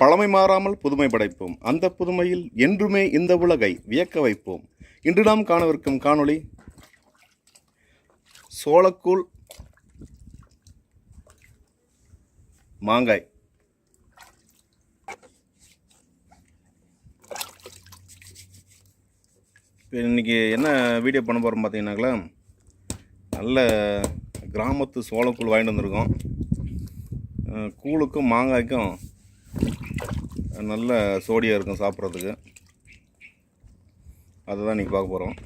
பழமை மாறாமல் புதுமை படைப்போம். அந்த புதுமையில் என்றுமே இந்த உலகை வியக்க வைப்போம். இன்று நாம் காணவிருக்கும் காணொளி சோளக்கூழ் மாங்காய். இப்போ இன்றைக்கி என்ன வீடியோ பண்ண போகிறோம் பார்த்தீங்கன்னாங்களா நல்ல கிராமத்து சோளக்கூழ் வாங்கிட்டு வந்திருக்கோம். கூழுக்கும் மாங்காய்க்கும் நல்ல சோடியாக இருக்கும் சாப்பிட்றதுக்கு. அதை தான் இன்றைக்கி பார்க்க போகிறோம்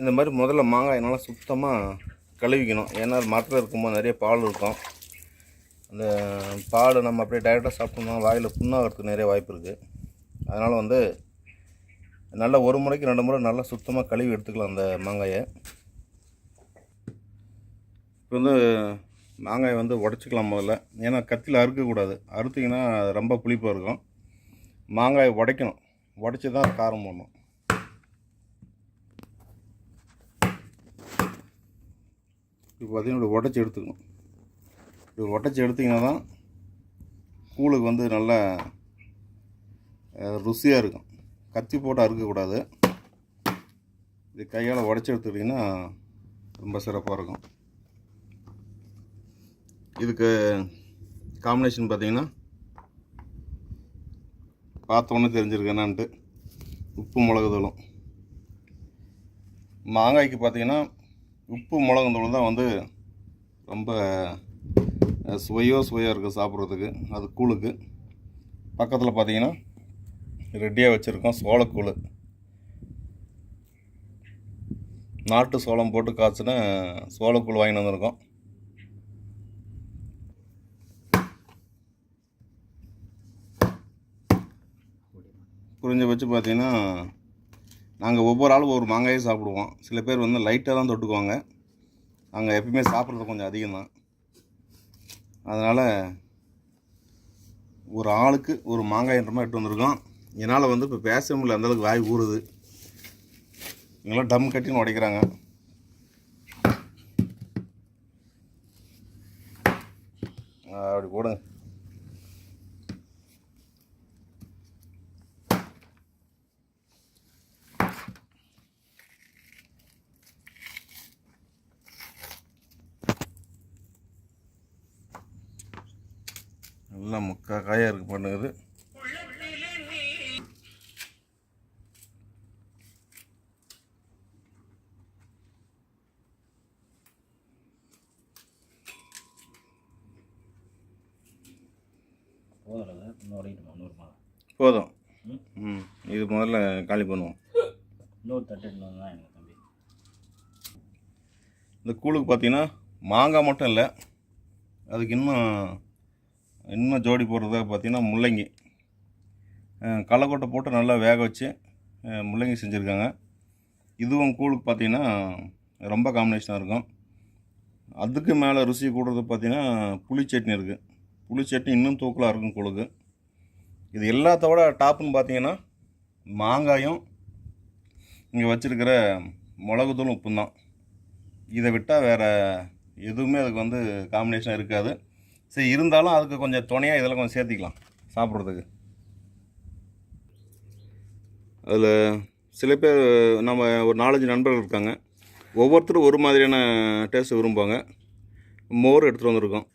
இந்த மாதிரி முதல்ல மாங்காய் நல்லா சுத்தமாக கழுவிக்கணும். ஏன்னா அது மரத்தில் இருக்கும்போது நிறைய பால் இருக்கும். அந்த பால் நம்ம அப்படியே டைரெக்டாக சாப்பிட்டோம்னா வாயில் புண்ணாகிறதுக்கு நிறைய வாய்ப்பு இருக்குது அதனால் வந்து நல்லா ஒரு முறைக்கு ரெண்டு முறை நல்லா சுத்தமாக கழுவி எடுத்துக்கலாம் அந்த மாங்காயை. இப்போ வந்து மாங்காயை வந்து உடச்சிக்கலாம் முதல்ல. ஏன்னா கத்தியில் அறுக்கக்கூடாது அறுத்திங்கன்னா ரொம்ப புளிப்பாக இருக்கும். மாங்காயை உடைக்கணும். உடச்சி தான் காரம் பண்ணணும் இப்போ பார்த்தீங்கன்னா இப்படி உடச்சி எடுத்துக்கணும். இப்படி உடச்சி எடுத்திங்கன்னா தான் கூழுக்கு வந்து நல்லா ருசியாக இருக்கும். கத்தி போட்டு அறுக்கக்கூடாது இது கையால் உடச்சி எடுத்துக்கிட்டிங்கன்னா ரொம்ப சிறப்பாக இருக்கும். இதுக்கு காம்பினேஷன் பார்த்தீங்கன்னா பார்த்தோன்னே தெரிஞ்சிருக்கேனான்ட்டு உப்பு மிளகுதூளும் மாங்காய்க்கு பார்த்தீங்கன்னா உப்பு மிளகுந்தூள் தான் வந்து ரொம்ப சுவையோ சுவையோ சுவையாக இருக்குது சாப்பிட்றதுக்கு. அது கூழுக்கு. பக்கத்தில் பார்த்தீங்கன்னா ரெடியாக வச்சுருக்கோம் சோளக்கூழ். நாட்டு சோளம் போட்டு காய்ச்சின சோளக்கூழ் வாங்கிட்டு வந்திருக்கோம். புரிஞ்ச வச்சு பார்த்தீங்கன்னா நாங்கள் ஒவ்வொரு ஆளும் ஒரு மாங்காயை சாப்பிடுவோம். சில பேர் வந்து லைட்டாக தான் தொட்டுக்குவாங்க. நாங்கள் எப்பயுமே சாப்பிட்றது கொஞ்சம் அதிகம் தான். அதனால் ஒரு ஆளுக்கு ஒரு மாங்காய்ன்ற மாதிரி எடுத்து வந்திருக்கோம். என்னால் வந்து இப்போ பேச முடியல அந்தளவுக்கு வாய் ஊறுது. இவங்களாம் டம் கட்டின்னு உடைக்கிறாங்க. அப்படி போடுங்க நல்லா முக்கா காயாக இருக்கு பண்ணுது போதும். இன்னும் உடைக்கணுமா நூறுமா போதும் ம் இது முதல்ல காலி பண்ணுவோம். இன்னொரு தட்டு எடுத்துன்னு தான் எனக்கு தம்பி இந்த கூழுக்கு பார்த்தீங்கன்னா மாங்காய் மட்டும் இல்லை. அதுக்கு இன்னும் இன்னும் ஜோடி போடுறதுக்காக பார்த்தீங்கன்னா முள்ளங்கி. அஹ், கடலக்கொட்டை போட்டு நல்லா வேக வச்சு முள்ளங்கி செஞ்சுருக்காங்க. இதுவும் கூழுக்கு பார்த்திங்கன்னா ரொம்ப காம்பினேஷனாக இருக்கும். அதுக்கு மேலே ருசி கூடுறது பார்த்திங்கன்னா புளி சட்னி இருக்குது புளி சட்னி இன்னும் தூக்கலாக இருக்கும் கூழுக்கு. இது எல்லாத்தோட டாப்புன்னு பார்த்தீங்கன்னா மாங்காயும் இங்கே வச்சுருக்கிற மிளகுத்தூள் உப்பும் தான். இதை விட்டால் வேறு எதுவுமே அதுக்கு வந்து காம்பினேஷன் இருக்காது. சரி இருந்தாலும் அதுக்கு கொஞ்சம் துணையாக இதெல்லாம் கொஞ்சம் சேர்த்திக்கலாம் சாப்பிட்றதுக்கு. அதில் சில பேர் நம்ம ஒரு நாலஞ்சு நண்பர்கள் இருக்காங்க. ஒவ்வொருத்தரும் ஒரு மாதிரியான டேஸ்ட் விரும்புவாங்க. மோர் எடுத்துகிட்டு வந்திருக்கோம்.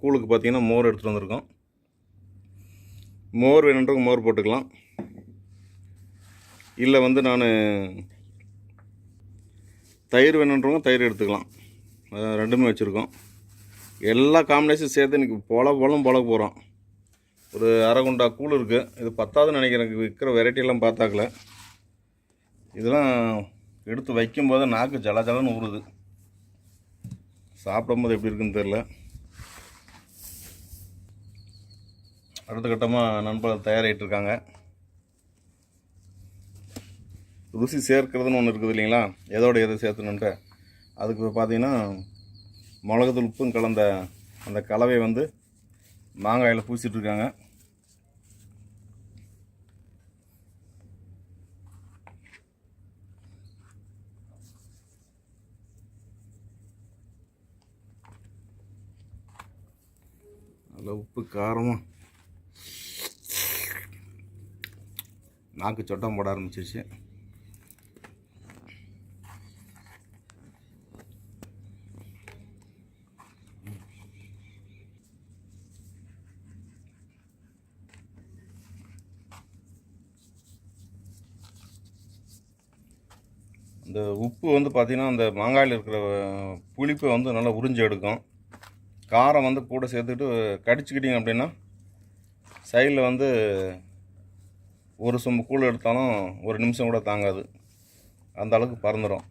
கூழுக்கு பார்த்தீங்கன்னா மோர் எடுத்துகிட்டு வந்திருக்கோம். மோர் வேணுன்றவங்க மோர் போட்டுக்கலாம். இல்லை வந்து நான் தயிர் வேணுன்றவங்க தயிர் எடுத்துக்கலாம். ரெண்டுமே வச்சுருக்கோம். எல்லா காம்பினேஷன் சேர்த்து இன்றைக்கி பொல போலும் பொல போகிறோம் ஒரு அரை குண்டா கூழ் இருக்குது இது பத்தாதுன்னு நினைக்கிறேன். எனக்கு விற்கிற வெரைட்டியெல்லாம் பார்த்தாக்கல. இதெல்லாம் எடுத்து வைக்கும்போது நாக்கு ஜல ஜலன்னு ஊறுது. சாப்பிடும்போது எப்படி இருக்குன்னு தெரில அடுத்த கட்டமாக நண்பர்கள் தயாராகிட்டு இருக்காங்க. ருசி சேர்க்கிறதுன்னு ஒன்று இருக்குது இல்லைங்களா? எதோட எதை சேர்த்துணுன்ட்டு அதுக்கு பார்த்தீங்கன்னா மிளகுத்தூள் உப்பும் கலந்த அந்த கலவையை வந்து மாங்காயில் பூசிட்டு இருக்காங்க உப்பு காரமாக நாக்கு சொட்டம் போட ஆரம்பிச்சிருச்சு. இந்த உப்பு வந்து பார்த்திங்கன்னா அந்த மாங்காயில் இருக்கிற புளிப்பை வந்து நல்லா உறிஞ்சி எடுக்கும். காரம் வந்து கூட சேர்த்துக்கிட்டு கடிச்சிக்கிட்டிங்க அப்படின்னா சைடில் வந்து ஒரு சொம்பு கூழ் எடுத்தாலும் ஒரு நிமிஷம் கூட தாங்காது. அந்த அளவுக்கு பறந்துடும்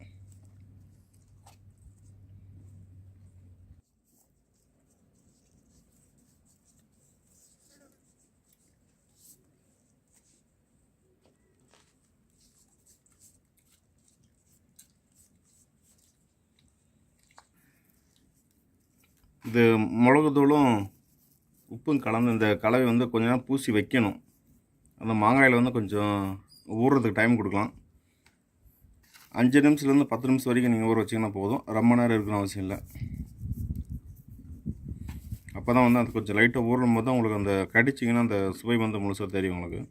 இது மிளகுத்தூளும் உப்பும் கலந்து இந்த கலவை வந்து கொஞ்ச நேரம் பூசி வைக்கணும். அந்த மாங்காயில் வந்து கொஞ்சம் ஊறுறதுக்கு டைம் கொடுக்கலாம். அஞ்சு நிமிஷத்துலேருந்து பத்து நிமிஷம் வரைக்கும் நீங்கள் ஊற வச்சிங்கன்னா போதும். ரொம்ப நேரம் இருக்கணும் அவசியம் இல்லை. அப்போ தான் வந்து அது கொஞ்சம் லைட்டாக ஊறும் போது தான் உங்களுக்கு அந்த கடிச்சிங்கன்னா அந்த சுவை வந்து முழுசாக தெரியும் உங்களுக்கு.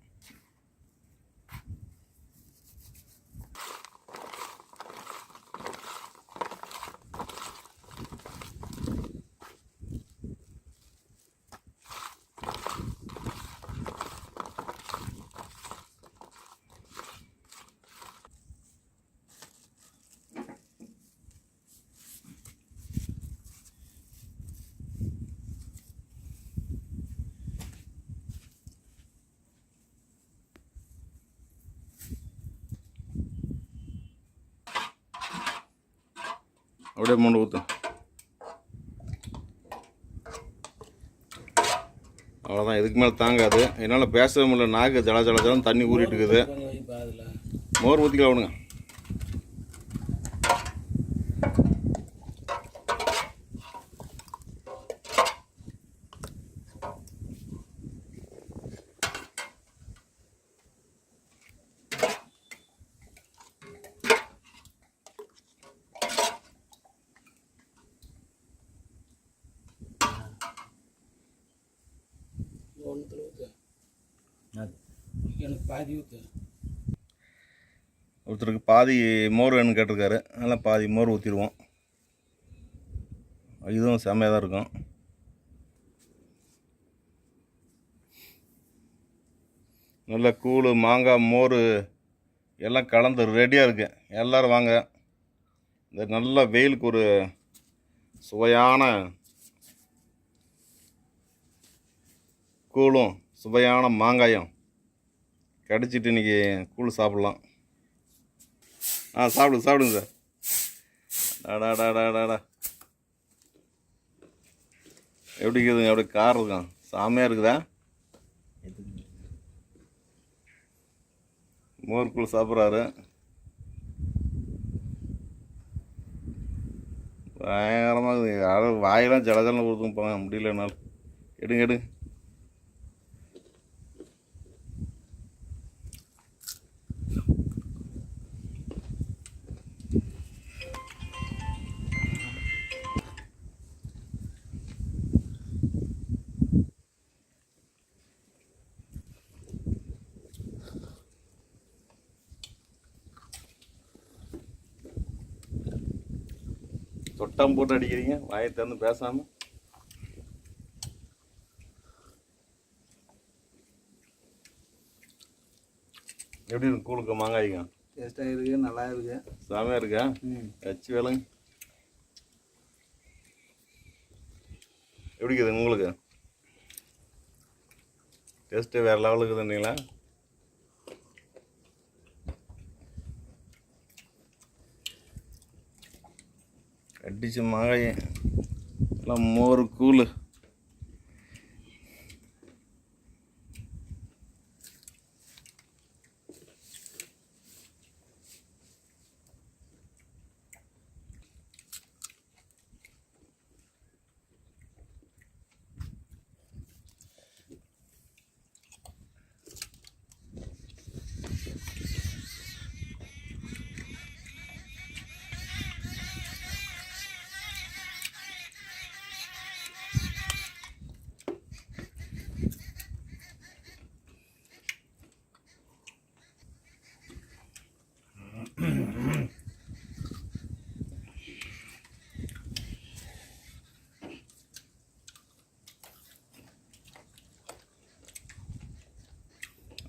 அப்படியே மூணு ஊற்று அவ்வளோதான் இதுக்கு மேலே தாங்காது. என்னால் பேசவே முடியல. நாக்கு ஜல ஜல ஜலம் தண்ணி ஊறிட்டு இருக்குது. மோர் ஊற்றிக்கலாம் விடுங்க ஒன்றுத்துல ஊற்று அது எனக்கு பாதி ஊற்று ஒருத்தருக்கு பாதி மோர் வேணும்னு கேட்டிருக்காரு. அதனால் பாதி மோர் ஊற்றிடுவோம் இதுவும் செம்மையாக தான் இருக்கும். நல்ல கூழ் மாங்காய் மோர் எல்லாம் கலந்து ரெடியாக இருக்கு. எல்லோரும் வாங்க. இந்த நல்ல வெயிலுக்கு ஒரு சுவையான கூழும் சுவையான மாங்காயும் கடிச்சிட்டு இன்றைக்கி கூழ் சாப்பிட்லாம். ஆ சாப்பிடுங்க சாப்பிடுங்க சார். டாடாடாடாடா எப்படி இருக்குதுங்க எப்படி கார் இருக்கான் சாமியாக இருக்குதா? மோர் மோர்க்குள் சாப்பிட்றாரு. பயங்கரமாக இருக்குது. வாயெல்லாம் ஜலஜலம் கொடுத்தும் போங்க முடியல என்னால். எடுங்க எடுங்க. தொட்டம் போட்டு அடிக்கிறீங்க வாயை திறந்து பேசாம. எப்படி இருக்கு கூழுக்கு மாங்காய்ங்க டேஸ்ட்டாக இருக்குது நல்லா இருக்குது செமையாக இருக்கா? ம். வச்சு வேலைங்க. எப்படி இருக்குது உங்களுக்கு? டேஸ்ட்டு வேறு லெவலுக்கு இருக்குதுங்களா அடிச்சு மாங்காய் எல்லாம் மோர் கூழ்.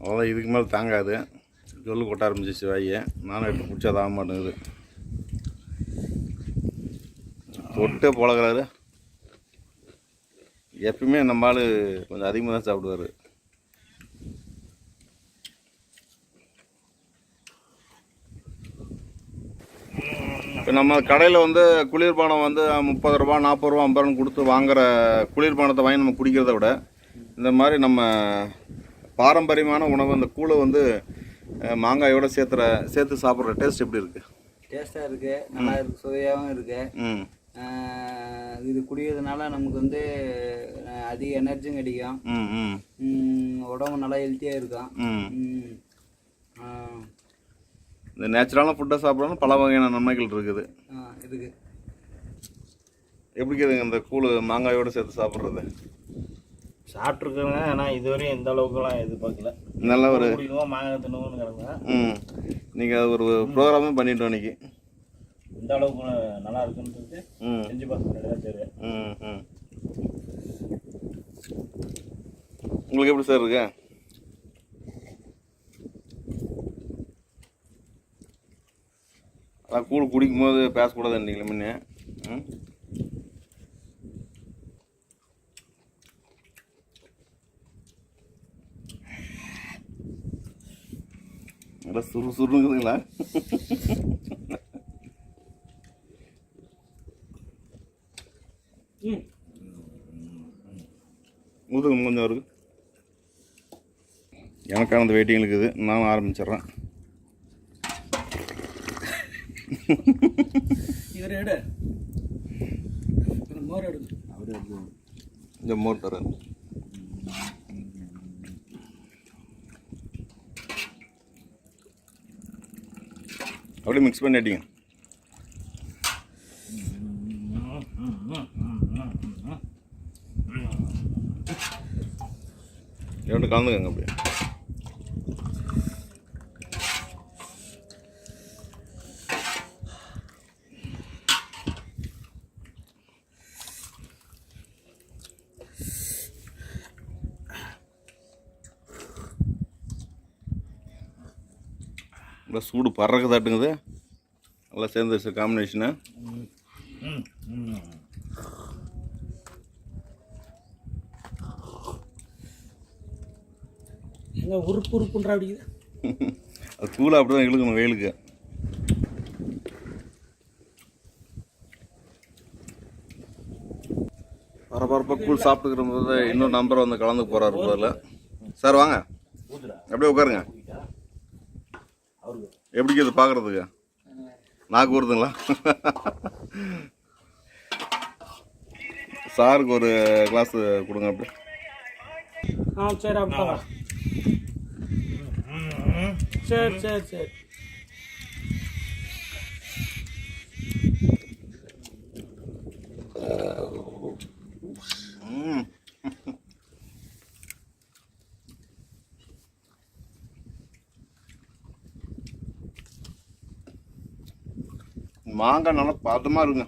அவ்வளோதான் இதுக்கு மேலே தாங்காது. சொல்லு கொட்ட ஆரம்பிச்சிச்சு வாயை. நானும் எடுத்து பிடிச்சா தாங்க மாட்டேங்குது. தொட்டே பழகுறாரு. எப்பயுமே நம்ம ஆள் கொஞ்சம் அதிகமாக தான் சாப்பிடுவார். இப்போ நம்ம கடையில் வந்து குளிர்பானம் வந்து முப்பது ரூபா நாற்பது ரூபா ஐம்பது ரூபான்னு கொடுத்து வாங்குற குளிர்பானத்தை வாங்கி நம்ம குடிக்கிறத விட இந்த மாதிரி நம்ம பாரம்பரியமான உணவு அந்த கூழை வந்து மாங்காயோட சேர்த்துற சேர்த்து சாப்பிட்ற டேஸ்ட் எப்படி இருக்குது டேஸ்ட்டாக இருக்கு. நல்லா இருக்கு சுவையாகவும் இருக்கு. இது குடிக்கிறதுனால நமக்கு வந்து அதிக எனர்ஜியும் கிடைக்கும். உடம்பு நல்லா ஹெல்த்தியாக இருக்கும். இந்த நேச்சுரலான ஃபுட்டை சாப்பிட்றோம் பல வகையான நன்மைகள் இருக்குது. ஆஹ் இருக்கு. எப்படி இருக்குதுங்க இந்த கூழ் மாங்காயோட சேர்த்து சாப்பிட்றது? சாப்பிட்ருக்கேங்க ஆனால் இதுவரையும் எந்த அளவுக்குலாம் எதிர்பார்க்கல. நல்ல ஒரு மாங்காய் தின்னுவோம்னு கிடங்க ம். நீங்கள் ஒரு ப்ரோக்ராமே பண்ணிட்டோம் இன்னைக்கு. எந்த அளவுக்கு நல்லா இருக்குன்றது ம். செஞ்சு பார்த்து தெரியும். ம் ம். உங்களுக்கு எப்படி சார் இருக்கு? அதான் கூழ் குடிக்கும்போது பேசக்கூடாதுன்றீங்களே முன்னே. ம். நல்லா சுறு சுருங்குதுங்களா ம் ஊதுங்க கொஞ்சம் இருக்கு எனக்கான அந்த வெயிட்டிங் இருக்குது நானும் ஆரம்பிச்சிடுறேன் இந்த மோர் தரேன் அப்படியே மிக்ஸ் பண்ணிட்டீங்க ரெண்டு கலந்துக்கங்க அப்படியே. நல்லா சூடு பறக்க தாட்டுங்குது நல்லா சேர்ந்துருச்சு காம்பினேஷனு எங்க உறுப்பு உறுப்புன்றா அப்படிங்குது அது தூளை அப்படி தான் இழுக்கணும் வெயிலுக்கு. பரபரப்பாக கூழ் சாப்பிட்டுக்கிற போது இன்னொரு நம்பர் வந்து கலந்து போகிறாரு போதில் சார் வாங்க. அப்படியே உட்காருங்க. எப்படி இது பார்க்குறதுக்கு நாக்கு வருதுங்களா? சாருக்கு ஒரு கிளாஸ் கொடுங்க அப்படி. ஆ சரி அப்பா. சரி சரி சரி ம் மாங்காய் நல்லா பதமாக இருக்குங்க.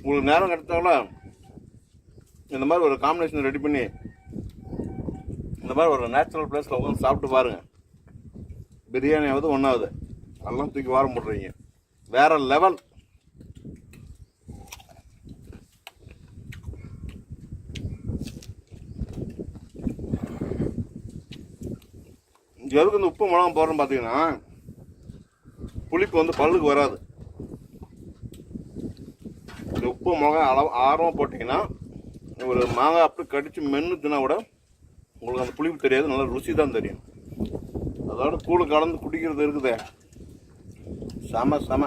உங்களுக்கு நேரம் கிடைச்சாலும் இந்த மாதிரி ஒரு காம்பினேஷன் ரெடி பண்ணி இந்த மாதிரி ஒரு நேச்சுரல் பிளேஸில் உட்காந்து சாப்பிட்டு பாருங்கள் பிரியாணியாவது ஒன்றாவது எல்லாம் தூக்கி வாரம் போடுறீங்க. வேற லெவல் எதுக்கு இந்த உப்பு மிளகா போடுறோன்னு பார்த்தீங்கன்னா புளிப்பு வந்து பல்லுக்கு வராது. இந்த உப்பு மிளகா அளவு ஆரமாக போட்டிங்கன்னா ஒரு மாங்காய் அப்படி மென்று தின்னா கூட உங்களுக்கு அந்த புளிப்பு தெரியாது நல்லா ருசி தான் தெரியும். அதோட கூழ் கலந்து குடிக்கிறது இருக்குதே. ಸಮ ಸಮ